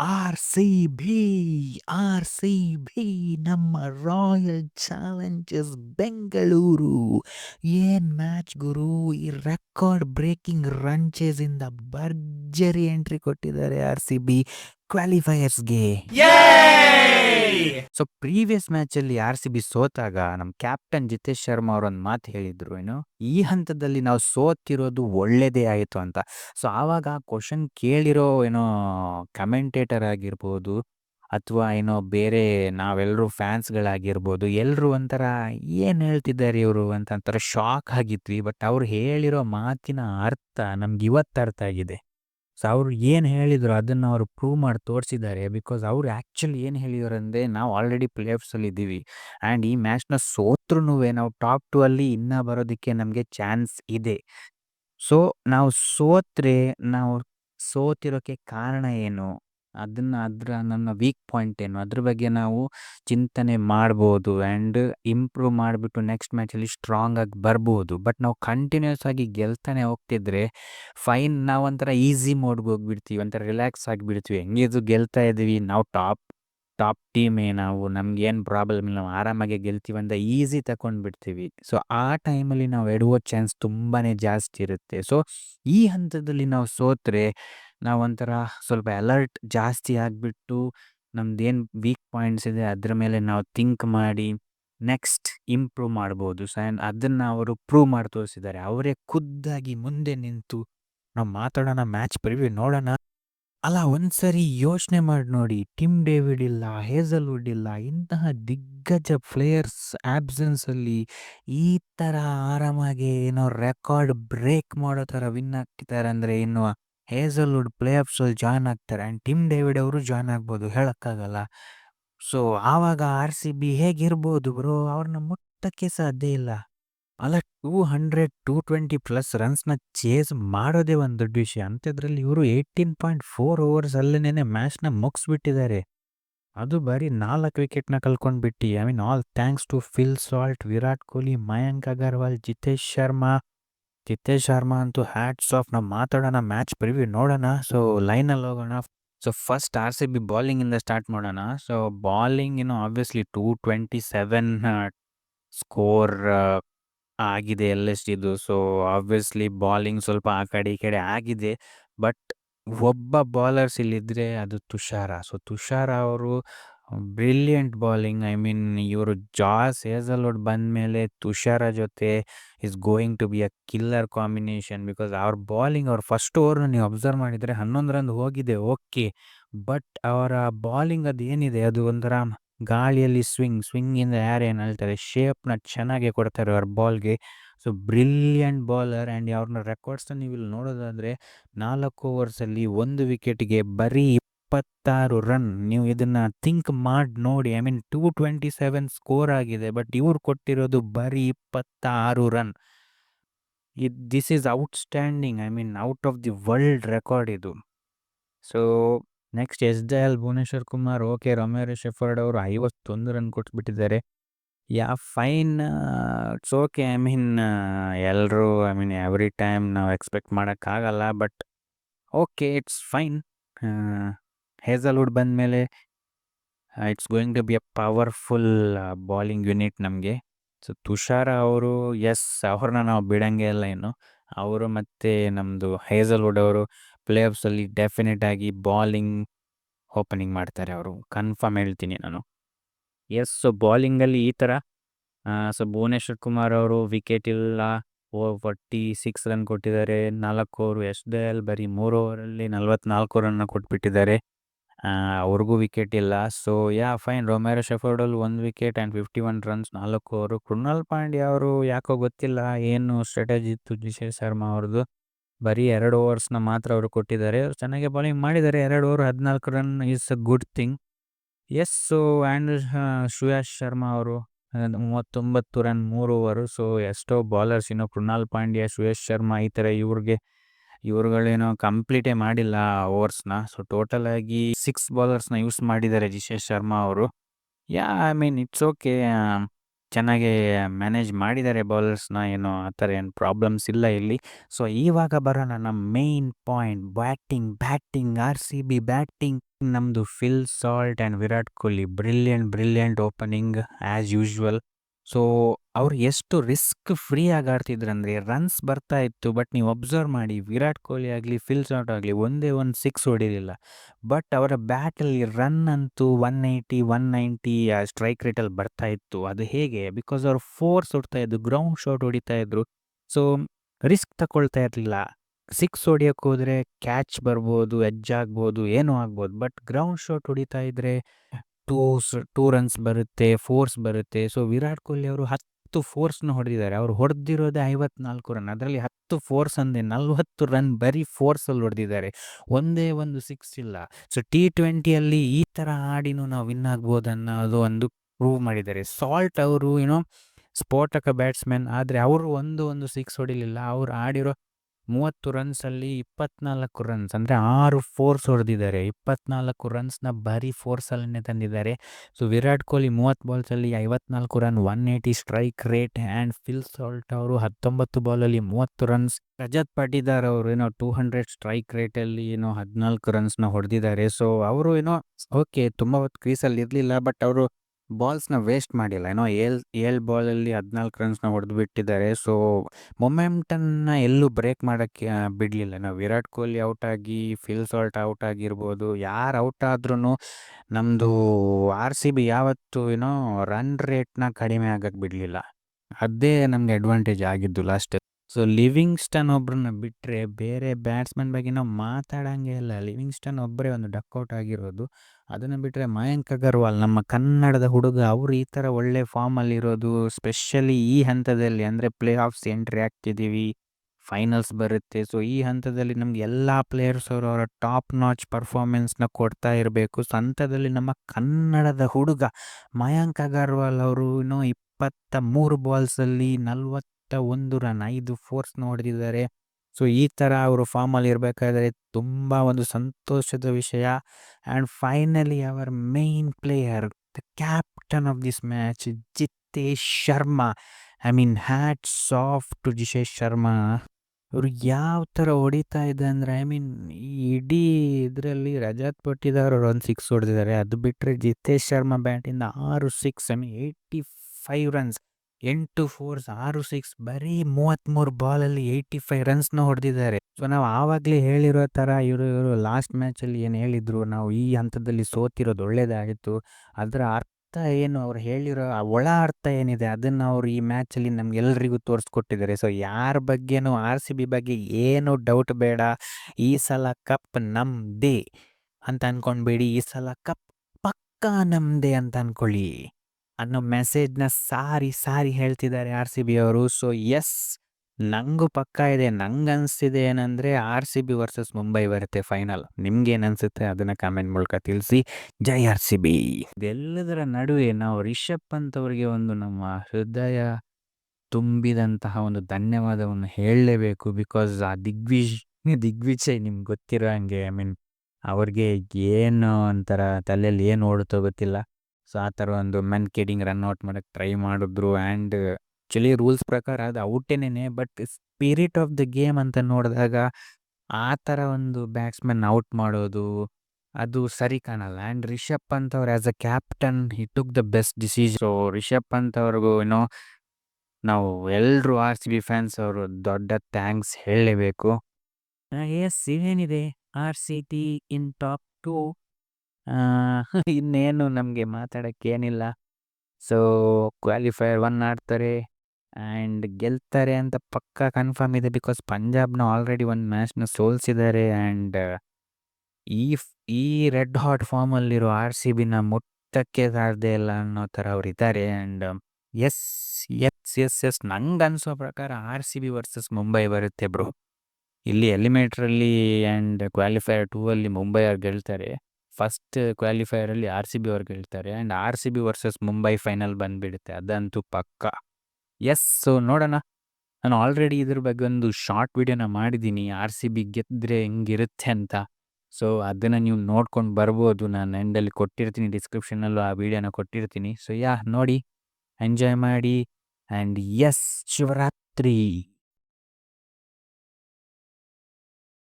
R C B, R C B ನಮ್ಮ royal challengers Bengaluru. ಏನ್ match ಗುರು! ಈ ರೆಕಾರ್ಡ್ ಬ್ರೇಕಿಂಗ್ ರನ್ ಚೇಸಿಂದ ಭರ್ಜರಿ ಎಂಟ್ರಿ ಕೊಟ್ಟಿದ್ದಾರೆ ಆರ್-ಸಿ-ಬಿ ಕ್ವಾಲಿಫೈಯರ್ಸ್‌ಗೆ. ಸೊ ಪ್ರೀವಿಯಸ್ ಮ್ಯಾಚಲ್ಲಿ ಆರ್-ಸಿ-ಬಿ ಸೋತಾಗ ನಮ್ಮ ಕ್ಯಾಪ್ಟನ್ ಜಿತೇಶ್ ಶರ್ಮಾ ಅವರೊಂದು ಮಾತು ಹೇಳಿದ್ರು ಏನು, ಈ ಹಂತದಲ್ಲಿ ನಾವು ಸೋತಿರೋದು ಒಳ್ಳೇದೇ ಆಯಿತು ಅಂತ. ಸೊ ಆವಾಗ ಆ ಕ್ವಶನ್ ಕೇಳಿರೋ ಏನೋ ಕಮೆಂಟೇಟರ್ ಆಗಿರ್ಬೋದು, ಅಥವಾ ಏನೋ ಬೇರೆ ನಾವೆಲ್ಲರೂ ಫ್ಯಾನ್ಸ್‌ಗಳಾಗಿರ್ಬೋದು, ಎಲ್ಲರೂ ಒಂಥರ ಏನು ಹೇಳ್ತಿದ್ದಾರೆ ಇವರು ಅಂತ ಒಂಥರ ಶಾಕ್ ಆಗಿದ್ವಿ. ಬಟ್ ಅವ್ರು ಹೇಳಿರೋ ಮಾತಿನ ಅರ್ಥ ನಮ್ಗೆ ಇವತ್ತು ಅರ್ಥ ಆಗಿದೆ. ಸೊ ಅವ್ರು ಏನು ಹೇಳಿದ್ರು ಅದನ್ನು ಅವರು ಪ್ರೂವ್ ಮಾಡಿ ತೋರಿಸಿದ್ದಾರೆ. ಬಿಕಾಸ್ ಅವ್ರು ಆ್ಯಕ್ಚುಲಿ ಏನು ಹೇಳಿದ್ರು ಅಂದರೆ ನಾವು ಆಲ್ರೆಡಿ ಪ್ಲೇ ಆಫ್ಸಲ್ಲಿ ಇದ್ದೀವಿ ಆ್ಯಂಡ್ ಈ ಮ್ಯಾಚ್‌ನ ಸೋತ್ರೂ ನಾವು ಟಾಪ್ ಟು ಅಲ್ಲಿ ಇನ್ನೂ ಬರೋದಕ್ಕೆ ನಮಗೆ ಚಾನ್ಸ್ ಇದೆ. ಸೊ ನಾವು ಸೋತ್ರೆ, ನಾವು ಸೋತಿರೋಕ್ಕೆ ಕಾರಣ ಏನು? ಅದನ್ನ ಅದರ ನನ್ನ ವೀಕ್ ಪಾಯಿಂಟ್ ಏನು? ಅದ್ರ ಬಗ್ಗೆ ನಾವು ಚಿಂತನೆ ಮಾಡ್ಬೋದು ಆ್ಯಂಡ್ ಇಂಪ್ರೂವ್ ಮಾಡಿಬಿಟ್ಟು ನೆಕ್ಸ್ಟ್ ಮ್ಯಾಚಲ್ಲಿ ಸ್ಟ್ರಾಂಗ್ ಆಗಿ ಬರ್ಬೋದು. ಬಟ್ ನಾವು ಕಂಟಿನ್ಯೂಸ್ ಆಗಿ ಗೆಲ್ತಾನೆ ಹೋಗ್ತಿದ್ರೆ ಫೈನ್ ನಾವೊಂಥರ ಈಸಿ ಮೋಡ್‌ಗೆ ಹೋಗ್ಬಿಡ್ತೀವಿ. ಒಂಥರ ರಿಲ್ಯಾಕ್ಸ್ ಆಗಿಬಿಡ್ತೀವಿ. ಹೆಂಗಿದ್ರು ಗೆಲ್ತಾ ಇದ್ದೀವಿ. ನಾವು ಟಾಪ್ ಟಾಪ್ ಟೀಮೇ ನಾವು ನಮ್ಗೇನು ಪ್ರಾಬ್ಲಮ್ ಇಲ್ಲ. ನಾವು ಆರಾಮಾಗಿ ಗೆಲ್ತೀವಿ ಅಂತ ಈಸಿ ತಗೊಂಡು ಬಿಡ್ತೀವಿ. ಸೊ ಆ ಟೈಮಲ್ಲಿ ನಾವು ಎಡುವ ಚಾನ್ಸ್ ತುಂಬಾ ಜಾಸ್ತಿ ಇರುತ್ತೆ. ಸೊ ಈ ಹಂತದಲ್ಲಿ ನಾವು ಸೋತ್ರೆ ನಾವೊಂಥರ ಸ್ವಲ್ಪ ಅಲರ್ಟ್ ಜಾಸ್ತಿ ಆಗಿಬಿಟ್ಟು ನಮ್ದೇನು ವೀಕ್ ಪಾಯಿಂಟ್ಸ್ ಇದೆ ಅದ್ರ ಮೇಲೆ ನಾವು ಥಿಂಕ್ ಮಾಡಿ ನೆಕ್ಸ್ಟ್ ಇಂಪ್ರೂವ್ ಮಾಡ್ಬೋದು. ಸೊ ಆ್ಯಂಡ್ ಅದನ್ನು ಅವರು ಪ್ರೂವ್ ಮಾಡಿ ತೋರಿಸಿದ್ದಾರೆ. ಅವರೇ ಖುದ್ದಾಗಿ ಮುಂದೆ ನಿಂತು ನಾವು ಮಾತಾಡೋಣ ಮ್ಯಾಚ್ ಪ್ರಿವ್ಯೂ ನೋಡೋಣ. ಅಲ್ಲ ಒಂದ್ಸರಿ ಯೋಚನೆ ಮಾಡಿ ನೋಡಿ. ಟಿಮ್ ಡೇವಿಡ್ ಇಲ್ಲ, ಹೇಜಲ್‌ವುಡ್ ಇಲ್ಲ. ಇಂತಹ ದಿಗ್ಗಜ ಪ್ಲೇಯರ್ಸ್ ಆಬ್ಸೆನ್ಸಲ್ಲಿ ಈ ಥರ ಆರಾಮಾಗಿ ಏನೋ ರೆಕಾರ್ಡ್ ಬ್ರೇಕ್ ಮಾಡೋ ಥರ ವಿನ್ ಆಗ್ತಿದ್ದಾರೆ ಅಂದ್ರೆ ಇನ್ನು ಹೇಜಲ್‌ವುಡ್ ಪ್ಲೇ ಆಫ್ಸಲ್ಲಿ ಜಾಯ್ನ್ ಆಗ್ತಾರೆ ಆ್ಯಂಡ್ ಟಿಮ್ ಡೇವಿಡ್ ಅವರು ಜಾಯ್ನ್ ಆಗ್ಬೋದು ಹೇಳೋಕ್ಕಾಗಲ್ಲ ಸೊ ಆವಾಗ ಆರ್-ಸಿ-ಬಿ ಹೇಗಿರ್ಬೋದು ಬ್ರೋ? ಅವ್ರನ್ನ ಮುಟ್ಟಕ್ಕೆ ಸಾಧ್ಯ ಇಲ್ಲ. ಅಲ್ಲ 200, 220 ಪ್ಲಸ್ ರನ್ಸ್‌ನ ಚೇಸ್ ಮಾಡೋದೇ ಒಂದು ದೊಡ್ಡ ವಿಷಯ. ಅಂಥದ್ರಲ್ಲಿ ಇವರು 18.4 ಓವರ್ಸ್ ಅಲ್ಲೇನೆ ಮ್ಯಾಚ್‌ನ ಮುಗಿಸ್ಬಿಟ್ಟಿದ್ದಾರೆ. ಅದು ಬರೀ ನಾಲ್ಕು ವಿಕೆಟ್‌ನ ಕಳ್ಕೊಂಡ್ಬಿಟ್ಟು. I mean all thanks to Phil Salt, Virat Kohli, Mayank Agarwal, Jitesh Sharma. Jitesh Sharma ಅಂತೂ ಹ್ಯಾಟ್ಸ್ ಆಫ್. ನಾವು ಮಾತಾಡೋಣ ಮ್ಯಾಚ್ ಪ್ರಿವ್ಯೂ ನೋಡೋಣ. ಸೊ ಲೈನಲ್ಲಿ ಹೋಗೋಣ. ಸೊ ಫಸ್ಟ್ ಆರ್-ಸಿ-ಬಿ ಬಾಲಿಂಗಿಂದ ಸ್ಟಾರ್ಟ್ ಮಾಡೋಣ. ಸೊ ಬಾಲಿಂಗ್ ಏನು ಆಬ್ವಿಯಸ್ಲಿ 227 ಸ್ಕೋರ್ ಆಗಿದೆ ಎಲ್-ಎಸ್-ಜಿದು. ಸೊ ಆಬ್ವಿಯಸ್ಲಿ ಬಾಲಿಂಗ್ ಸ್ವಲ್ಪ ಆ ಕಡೆ ಈ ಕಡೆ ಆಗಿದೆ. ಬಟ್ ಒಬ್ಬ ಬಾಲರ್ಸ್ ಇಲ್ಲಿದ್ದರೆ ಅದು ತುಷಾರ. ಸೊ ತುಷಾರ ಅವರು ಬ್ರಿಲಿಯಂಟ್ ಬೌಲಿಂಗ್ ಐ ಮೀನ್ ಇವರು ಜಾಸ್ ಹೇಜಲ್‌ವುಡ್ ಬಂದ್ಮೇಲೆ ತುಷಾರ ಜೊತೆ is going to be a killer combination. Because ಅವ್ರ ಬೌಲಿಂಗ್ ಅವ್ರ ಫಸ್ಟ್ ಓವರ್‌ನ ನೀವು ಅಬ್ಸರ್ವ್ ಮಾಡಿದರೆ 11 ರನ್ ಹೋಗಿದೆ ಓಕೆ. ಬಟ್ ಅವರ ಬೌಲಿಂಗ್ ಏನಿದೆ ಅದು ಒಂಥರ ಗಾಳಿಯಲ್ಲಿ ಸ್ವಿಂಗ್, ಸ್ವಿಂಗಿಂದ ಯಾರು ಏನ್ ಹೇಳ್ತಾರೆ ಶೇಪ್‌ನ ಚೆನ್ನಾಗಿ ಕೊಡ್ತಾರೆ ಅವ್ರ ಬಾಲ್‌ಗೆ. ಸೊ ಬ್ರಿಲಿಯಂಟ್ ಬೌಲರ್ ಆ್ಯಂಡ್ ಅವ್ರನ್ನ ರೆಕಾರ್ಡ್ಸ್‌ನ ನೀವು ಇಲ್ಲಿ ನೋಡೋದಾದರೆ ನಾಲ್ಕು ಓವರ್ಸಲ್ಲಿ ಒಂದು ವಿಕೆಟ್‌ಗೆ ಬರೀ 26 ರನ್. ನೀವು ಇದನ್ನ ಥಿಂಕ್ ಮಾಡಿ ನೋಡಿ. ಐ ಮೀನ್ 227 ಸ್ಕೋರ್ ಆಗಿದೆ. ಬಟ್ ಇವ್ರು ಕೊಟ್ಟಿರೋದು ಬರೀ 26 ರನ್. ಇದ್ this is outstanding I mean out of the world record ಇದು. ಸೊ ನೆಕ್ಸ್ಟ್ ಎಸ್-ಜಯಲ್, ಭುವನೇಶ್ವರ್ ಕುಮಾರ್ ಓಕೆ. ರಮೇಶ್ ಶೆಫರ್ಡ್ ಅವರು 51 run ಕೊಟ್ಬಿಟ್ಟಿದ್ದಾರೆ. Yeah fine it's okay. I mean ಎಲ್ಲರೂ ಐ ಮೀನ್ ಎವ್ರಿ ಟೈಮ್ ನಾವು ಎಕ್ಸ್‌ಪೆಕ್ಟ್ ಮಾಡೋಕ್ಕಾಗಲ್ಲ. But okay it's fine. Hazlewood ಬಂದ್ಮೇಲೆ it's going to be a powerful bowling unit ನಮಗೆ. So Thushara ಅವರು S ಅವ್ರನ್ನ ನಾವು ಬಿಡಂಗೆ ಇಲ್ಲ ಇನ್ನು. ಅವರು ಮತ್ತು ನಮ್ಮದು ಹೇಜಲ್‌ವುಡ್ ಅವರು ಪ್ಲೇ ಆಫ್ಸಲ್ಲಿ ಡೆಫಿನೆಟ್ ಆಗಿ ಬಾಲಿಂಗ್ ಓಪನಿಂಗ್ ಮಾಡ್ತಾರೆ ಅವರು. ಕನ್ಫರ್ಮ್ ಹೇಳ್ತೀನಿ ನಾನು. ಎಸ್ ಸೊ ಬಾಲಿಂಗಲ್ಲಿ ಈ ಥರ ಸೊ ಭುವನೇಶ್ವರ್ ಕುಮಾರ್ ಅವರು ವಿಕೆಟ್ ಇಲ್ಲ. ಓ 46 ರನ್ ಕೊಟ್ಟಿದ್ದಾರೆ. ನಾಲ್ಕು ಓವರ್. ಎಸ್-ಜಯಲ್ ಬರೀ ಮೂರು ಓವರಲ್ಲಿ 44 ರನ್‌ನ ಕೊಟ್ಬಿಟ್ಟಿದ್ದಾರೆ. ಅವ್ರಿಗೂ ವಿಕೆಟ್ ಇಲ್ಲ. So yeah fine. Romario Shepherd ಒಂದು 1 wicket and 51 runs 4 over. Krunal Pandya ಅವರು ಯಾಕೋ ಗೊತ್ತಿಲ್ಲ ಏನು ಸ್ಟ್ರಾಟಜಿ ಇತ್ತು ಜಿತೇಶ್ ಶರ್ಮಾ ಅವ್ರದ್ದು. ಬರೀ 2 ಓವರ್ಸ್‌ನ ಮಾತ್ರ ಅವರು ಕೊಟ್ಟಿದ್ದಾರೆ. ಚೆನ್ನಾಗಿ ಬೌಲಿಂಗ್ ಮಾಡಿದ್ದಾರೆ. 2 over 14 run is a good thing. Yes so and Shreyas Sharma ಅವರು 39 ರನ್ 3 ಓವರು. ಸೊ ಎಷ್ಟೋ ಬಾಲರ್ಸ್ ಇನ್ನು ಕೃಣಾಲ್ ಪಾಂಡ್ಯ, ಶ್ರೇಯಸ್ ಶರ್ಮಾ ಈ ಥರ ಇವ್ರಿಗೆ ಇವ್ರುಗಳೇನೋ ಕಂಪ್ಲೀಟೇ ಮಾಡಿಲ್ಲ ಓವರ್ಸ್‌ನ. ಸೊ ಟೋಟಲ್ ಆಗಿ 6 ಬೌಲರ್ಸ್‌ನ ಯೂಸ್ ಮಾಡಿದ್ದಾರೆ ಜಿತೇಶ್ ಶರ್ಮಾ ಅವರು. Yeah I mean it's okay. ಚೆನ್ನಾಗೇ ಮ್ಯಾನೇಜ್ ಮಾಡಿದ್ದಾರೆ ಬೌಲರ್ಸ್‌ನ ಏನೋ ಆ ಥರ ಏನು ಪ್ರಾಬ್ಲಮ್ಸ್ ಇಲ್ಲ ಇಲ್ಲಿ. ಸೊ ಇವಾಗ ಬರೋಣ ನಮ್ಮ main point batting, batting RCB batting ನಮ್ಮದು Phil Salt and Virat Kohli brilliant, brilliant opening as usual. So ಅವ್ರು ಎಷ್ಟು ರಿಸ್ಕ್ ಫ್ರೀ ಆಗಿ ಅಂದರೆ ರನ್ಸ್ ಬರ್ತಾ ಇತ್ತು ಬಟ್ ನೀವು ಅಬ್ಸರ್ವ್ ಮಾಡಿ ವಿರಾಟ್ ಕೊಹ್ಲಿ ಆಗಲಿ, ಫಿಲ್ ಸೌಟ್ ಆಗಲಿ ಒಂದೇ ಒಂದು ಸಿಕ್ಸ್ ಹೊಡಿಲಿಲ್ಲ ಬಟ್ ಅವರ ಬ್ಯಾಟಲ್ಲಿ ರನ್ ಅಂತೂ 180, 190 ಆ ಸ್ಟ್ರೈಕ್ ರೇಟಲ್ಲಿ ಬರ್ತಾ ಇತ್ತು. ಅದು ಹೇಗೆ? ಬಿಕಾಸ್ ಅವ್ರು ಫೋರ್ಸ್ ಹೊಡ್ತಾ ಇದ್ರು, ಗ್ರೌಂಡ್ ಶಾಟ್ ಹೊಡಿತಾ ಇದ್ರು. ಸೊ ರಿಸ್ಕ್ ತಗೊಳ್ತಾ ಇರಲಿಲ್ಲ. ಸಿಕ್ಸ್ ಹೊಡಿಯೋಕ್ಕೆ ಹೋದರೆ ಕ್ಯಾಚ್ ಬರ್ಬೋದು, ಎಜ್ಜಾಗ್ಬೋದು ಏನೂ ಆಗ್ಬೋದು. ಬಟ್ ಗ್ರೌಂಡ್ ಶಾಟ್ ಹೊಡಿತಾ ಇದ್ರೆ ಟೂಸ್ ಟೂ ರನ್ಸ್ ಬರುತ್ತೆ, ಫೋರ್ಸ್ ಬರುತ್ತೆ. ಸೊ ವಿರಾಟ್ ಕೊಹ್ಲಿ ಅವರು 10 ಫೋರ್ಸ್‌ನ ಹೊಡೆದಿದ್ದಾರೆ. ಅವ್ರು ಹೊಡೆದಿರೋದೇ 54 ರನ್. ಅದರಲ್ಲಿ 10 ಫೋರ್ಸ್ ಅಂದರೆ ನಲ್ವತ್ತು ರನ್ ಬರೀ ಫೋರ್ಸಲ್ಲಿ ಹೊಡೆದಿದ್ದಾರೆ. ಒಂದೇ ಒಂದು ಸಿಕ್ಸ್ ಇಲ್ಲ. ಸೊ ಟಿ20ಯಲ್ಲಿ ಈ ಥರ ಆಡಿನೂ ನಾವು ವಿನ್ ಆಗ್ಬೋದು ಅನ್ನೋದು ಒಂದು ಪ್ರೂವ್ ಮಾಡಿದ್ದಾರೆ. ಸಾಲ್ಟ್ ಅವರು ಏನೋ ಸ್ಫೋಟಕ ಬ್ಯಾಟ್ಸ್‌ಮನ್ ಆದರೆ ಅವರು ಒಂದು ಒಂದು ಸಿಕ್ಸ್ ಹೊಡಿಲಿಲ್ಲ. ಅವ್ರು ಆಡಿರೋ 30 ರನ್ಸಲ್ಲಿ 24 ರನ್ಸ್ ಅಂದರೆ ಆರು ಫೋರ್ಸ್ ಹೊಡೆದಿದ್ದಾರೆ. 24 ರನ್ಸ್‌ನ ಬರೀ ಫೋರ್ಸಲ್ಲೇ ತಂದಿದ್ದಾರೆ. ಸೊ ವಿರಾಟ್ ಕೊಹ್ಲಿ 30 ಬಾಲ್ಸಲ್ಲಿ 54 run, 180 strike rate and Phil Salt ಅವರು 19 ಬಾಲಲ್ಲಿ 30 ರನ್ಸ್. ರಜತ್ ಪಾಟಿದಾರ್ ಅವರು ಏನೋ 200 ಸ್ಟ್ರೈಕ್ ರೇಟಲ್ಲಿ ಏನೋ 14 ರನ್ಸ್‌ನ ಹೊಡೆದಿದ್ದಾರೆ. ಸೊ ಅವರು ಏನೋ ಓಕೆ ತುಂಬ ಹೊತ್ತು ಕ್ರೀಸಲ್ಲಿ ಇರಲಿಲ್ಲ. ಬಟ್ ಅವರು ಬಾಲ್ಸ್‌ನ ವೇಸ್ಟ್ ಮಾಡಿಲ್ಲ. ಏನೋ ಏಳ್ ಏಳು ಬಾಲಲ್ಲಿ 14 ರನ್ಸ್‌ನ ಹೊಡೆದು ಬಿಟ್ಟಿದ್ದಾರೆ. ಸೊ ಮೊಮೆಂಟನ್ನ ಎಲ್ಲೂ ಬ್ರೇಕ್ ಮಾಡೋಕ್ಕೆ ಬಿಡಲಿಲ್ಲ. ಏನೋ ವಿರಾಟ್ ಕೊಹ್ಲಿ ಔಟ್ ಆಗಿ, ಫಿಲ್ ಸಾಲ್ಟ್ ಔಟ್ ಆಗಿರ್ಬೋದು, ಯಾರು ಔಟ್ ಆದ್ರೂ ನಮ್ಮದು ಆರ್-ಸಿ-ಬಿ ಯಾವತ್ತೂ ಏನೋ ರನ್ ರೇಟ್‌ನ ಕಡಿಮೆ ಆಗಕ್ಕೆ ಬಿಡಲಿಲ್ಲ. ಅದೇ ನಮಗೆ ಅಡ್ವಾಂಟೇಜ್ ಆಗಿದ್ದು ಲಾಸ್ಟ್. ಸೊ ಲಿವಿಂಗ್ಸ್ಟನ್ ಒಬ್ರನ್ನ ಬಿಟ್ಟರೆ ಬೇರೆ ಬ್ಯಾಟ್ಸ್‌ಮನ್ ಬಗ್ಗೆ ನಾವು ಮಾತಾಡೋಂಗೆ ಇಲ್ಲ. ಲಿವಿಂಗ್ಸ್ಟನ್ ಒಬ್ಬರೇ ಒಂದು ಡಕ್ ಔಟ್ ಆಗಿರೋದು. ಅದನ್ನು ಬಿಟ್ಟರೆ ಮಯಾಂಕ್ ಅಗರ್ವಾಲ್ ನಮ್ಮ ಕನ್ನಡದ ಹುಡುಗ ಅವರು ಈ ಥರ ಒಳ್ಳೆ ಫಾರ್ಮಲ್ಲಿರೋದು ಸ್ಪೆಷಲಿ ಈ ಹಂತದಲ್ಲಿ ಅಂದರೆ ಪ್ಲೇ ಆಫ್ಸ್ ಎಂಟ್ರಿ ಆಗ್ತಿದ್ದೀವಿ. ಫೈನಲ್ಸ್ ಬರುತ್ತೆ. ಸೊ ಈ ಹಂತದಲ್ಲಿ ನಮ್ಗೆ ಎಲ್ಲ ಪ್ಲೇಯರ್ಸ್ ಅವರು ಅವರ ಟಾಪ್ ನಾಚ್ ಪರ್ಫಾರ್ಮೆನ್ಸ್‌ನ ಕೊಡ್ತಾ ಇರಬೇಕು. ಸೊ ಹಂತದಲ್ಲಿ ನಮ್ಮ ಕನ್ನಡದ ಹುಡುಗ ಮಯಾಂಕ್ ಅಗರ್ವಾಲ್ ಅವರು ಇಪ್ಪತ್ತ ಮೂರು ಬಾಲ್ಸಲ್ಲಿ 41 ರನ್, 5 ಫೋರ್ಸ್‌ನ ಹೊಡೆದಿದ್ದಾರೆ. ಸೊ ಈ ಥರ ಅವರು ಫಾರ್ಮಲ್ಲಿ ಇರಬೇಕಾದ್ರೆ ತುಂಬ ಒಂದು ಸಂತೋಷದ ವಿಷಯ. And finally our main player, the captain of this match Jitesh Sharma. I mean hats soft to Jitesh Sharma. ಅವರು ಯಾವ ಥರ ಹೊಡಿತಾ ಇದೆ ಅಂದರೆ ಐ ಮೀನ್ ಇಡೀ ಇದರಲ್ಲಿ ರಜತ್ ಪಟ್ಟಿದವರು ಒಂದು ಸಿಕ್ಸ್ ಹೊಡೆದಿದ್ದಾರೆ. ಅದು ಬಿಟ್ಟರೆ ಜಿತೇಶ್ ಶರ್ಮಾ ಬ್ಯಾಟಿಂದ ಆರು six I mean 85 runs, 8 fours, ಆರು ಸಿಕ್ಸ್ ಬರೀ 33 ಬಾಲಲ್ಲಿ 85 ರನ್ಸ್‌ನ ಹೊಡೆದಿದ್ದಾರೆ. ಸೊ ನಾವು ಆವಾಗಲೇ ಹೇಳಿರೋ ಥರ ಇವರು ಇವರು ಲಾಸ್ಟ್ ಮ್ಯಾಚಲ್ಲಿ ಏನು ಹೇಳಿದ್ರು, ನಾವು ಈ ಹಂತದಲ್ಲಿ ಸೋತಿರೋದು ಒಳ್ಳೆಯದಾಗಿತ್ತು. ಅದರ ಅರ್ಥ ಏನು ಅವ್ರು ಹೇಳಿರೋ ಒಳ ಅರ್ಥ ಏನಿದೆ ಅದನ್ನು ಅವರು ಈ ಮ್ಯಾಚಲ್ಲಿ ನಮ್ಗೆಲ್ಲರಿಗೂ ತೋರಿಸ್ಕೊಟ್ಟಿದ್ದಾರೆ. ಸೊ ಯಾರ ಬಗ್ಗೆನೂ ಆರ್-ಸಿ-ಬಿ ಬಗ್ಗೆ ಏನು ಡೌಟ್ ಬೇಡ. ಈ ಸಲ ಕಪ್ ನಮ್ಮದೇ ಅಂತ ಅನ್ಕೊಂಡ್ಬೇಡಿ ಈ ಸಲ ಕಪ್ ಪಕ್ಕಾ ನಮ್ಮದೇ ಅಂತ ಅನ್ಕೊಳ್ಳಿ ಅನ್ನೋ ಮೆಸೇಜ್‌ನ ಸಾರಿ ಸಾರಿ ಹೇಳ್ತಿದ್ದಾರೆ ಆರ್-ಸಿ-ಬಿ ಅವರು. ಸೊ ಎಸ್ ನಂಗೂ ಪಕ್ಕಾ ಇದೆ. ನಂಗೆ ಅನಿಸ್ತಿದೆ ಏನಂದರೆ ಆರ್-ಸಿ-ಬಿ ವರ್ಸಸ್ ಮುಂಬೈ ಬರುತ್ತೆ ಫೈನಲ್. ನಿಮ್ಗೇನು ಅನಿಸುತ್ತೆ ಅದನ್ನು ಕಾಮೆಂಟ್ ಮೂಲಕ ತಿಳಿಸಿ. ಜೈ ಆರ್-ಸಿ-ಬಿ. ಇದೆಲ್ಲದರ ನಡುವೆ ನಾವು ರಿಷಬ್ ಪಂತ್ ಅವರಿಗೆ ಒಂದು ನಮ್ಮ ಹೃದಯ ತುಂಬಿದಂತಹ ಒಂದು ಧನ್ಯವಾದವನ್ನು ಹೇಳಲೇಬೇಕು. ಬಿಕಾಸ್ ಆ ದಿಗ್ವಿಜ್, ದಿಗ್ವಿಜಯ್ ನಿಮ್ಗೆ ಗೊತ್ತಿರೋ ಹಾಗೆ ಐ ಮೀನ್ ಅವ್ರಿಗೆ ಏನು ಒಂಥರ ತಲೆಯಲ್ಲಿ ಏನು ಓಡುತ್ತೋ ಗೊತ್ತಿಲ್ಲ. ಸೊ, ಆ ಥರ ಒಂದು ಮೆನ್ ಕಿಡಿಂಗ್ ರನ್ ಔಟ್ ಮಾಡೋಕ್ಕೆ ಟ್ರೈ ಮಾಡಿದ್ರು. ಆ್ಯಂಡ್ ಆ್ಯಕ್ಚುಲಿ ರೂಲ್ಸ್ ಪ್ರಕಾರ ಅದು ಔಟೇನೇ. But spirit of the game ಅಂತ ನೋಡಿದಾಗ ಆ ಥರ ಒಂದು ಬ್ಯಾಟ್ಸ್‌ಮನ್ ಔಟ್ ಮಾಡೋದು ಅದು ಸರಿ ಕಾಣಲ್ಲ. ಆ್ಯಂಡ್ ರಿಷಬ್ ಪಂತ್ ಅವ್ರು as a captain he took the best decision. So, Rishabh Pant ಅವ್ರಿಗೂ ಏನೋ ನಾವು ಎಲ್ಲರೂ ಆರ್-ಸಿ-ಬಿ ಫ್ಯಾನ್ಸ್ ಅವರು ದೊಡ್ಡ ಥ್ಯಾಂಕ್ಸ್ ಹೇಳಲೇಬೇಕು. ಎಸ್, ಏನಿದೆ R C T in top 2 ಇನ್ನೇನು ನಮಗೆ ಮಾತಾಡೋಕ್ಕೇನಿಲ್ಲ. ಸೊ ಕ್ವಾಲಿಫೈಯರ್ ಒನ್ ಆಡ್ತಾರೆ ಆ್ಯಂಡ್ ಗೆಲ್ತಾರೆ ಅಂತ ಪಕ್ಕಾ ಕನ್ಫರ್ಮ್ ಇದೆ. ಬಿಕಾಸ್ ಪಂಜಾಬ್‌ನ ಆಲ್ರೆಡಿ ಒಂದು ಮ್ಯಾಚ್‌ನ ಸೋಲ್ಸಿದ್ದಾರೆ ಆ್ಯಂಡ್ ಈ ಈ ರೆಡ್ ಹಾಟ್ ಫಾರ್ಮಲ್ಲಿರೋ ಆರ್-ಸಿ-ಬಿನ ಮುಟ್ಟಕ್ಕೆ ಸಾಧ್ಯ ಇಲ್ಲ ಅನ್ನೋ ಥರ ಅವರಿದ್ದಾರೆ. And yes yes yes yes ನಂಗೆ ಅನಿಸೋ ಪ್ರಕಾರ ಆರ್-ಸಿ-ಬಿ ವರ್ಸಸ್ ಮುಂಬೈ ಬರುತ್ತೆ ಬ್ರೋ. ಇಲ್ಲಿ ಎಲಿಮಿನೇಟರಲ್ಲಿ ಆ್ಯಂಡ್ ಕ್ವಾಲಿಫೈಯರ್ 2 ಅಲ್ಲಿ ಮುಂಬೈ ಅವ್ರು ಗೆಲ್ತಾರೆ. ಫಸ್ಟ್ ಕ್ವಾಲಿಫೈಯರಲ್ಲಿ ಆರ್-ಸಿ-ಬಿ ಅವ್ರು ಗೆಲ್ತಾರೆ. And RCB versus Mumbai final ಬಂದುಬಿಡುತ್ತೆ. ಅದಂತೂ ಪಕ್ಕ ಎಸ್ ಸೊ ನೋಡೋಣ. ನಾನು ಆಲ್ರೆಡಿ ಇದ್ರ ಬಗ್ಗೆ ಒಂದು ಶಾರ್ಟ್ ವಿಡಿಯೋನ ಮಾಡಿದ್ದೀನಿ. ಆರ್-ಸಿ-ಬಿ ಗೆದ್ದರೆ ಹೆಂಗಿರುತ್ತೆ ಅಂತ. ಸೊ ಅದನ್ನು ನೀವು ನೋಡ್ಕೊಂಡು ಬರ್ಬೋದು. ನಾನು ಎಂಡಲ್ಲಿ ಕೊಟ್ಟಿರ್ತೀನಿ ಡಿಸ್ಕ್ರಿಪ್ಷನಲ್ಲೂ ಆ ವಿಡಿಯೋನ ಕೊಟ್ಟಿರ್ತೀನಿ. ಸೊ ಯಾ ನೋಡಿ. ಎಂಜಾಯ್ ಮಾಡಿ ಆ್ಯಂಡ್ ಎಸ್ ಶಿವರಾತ್ರಿ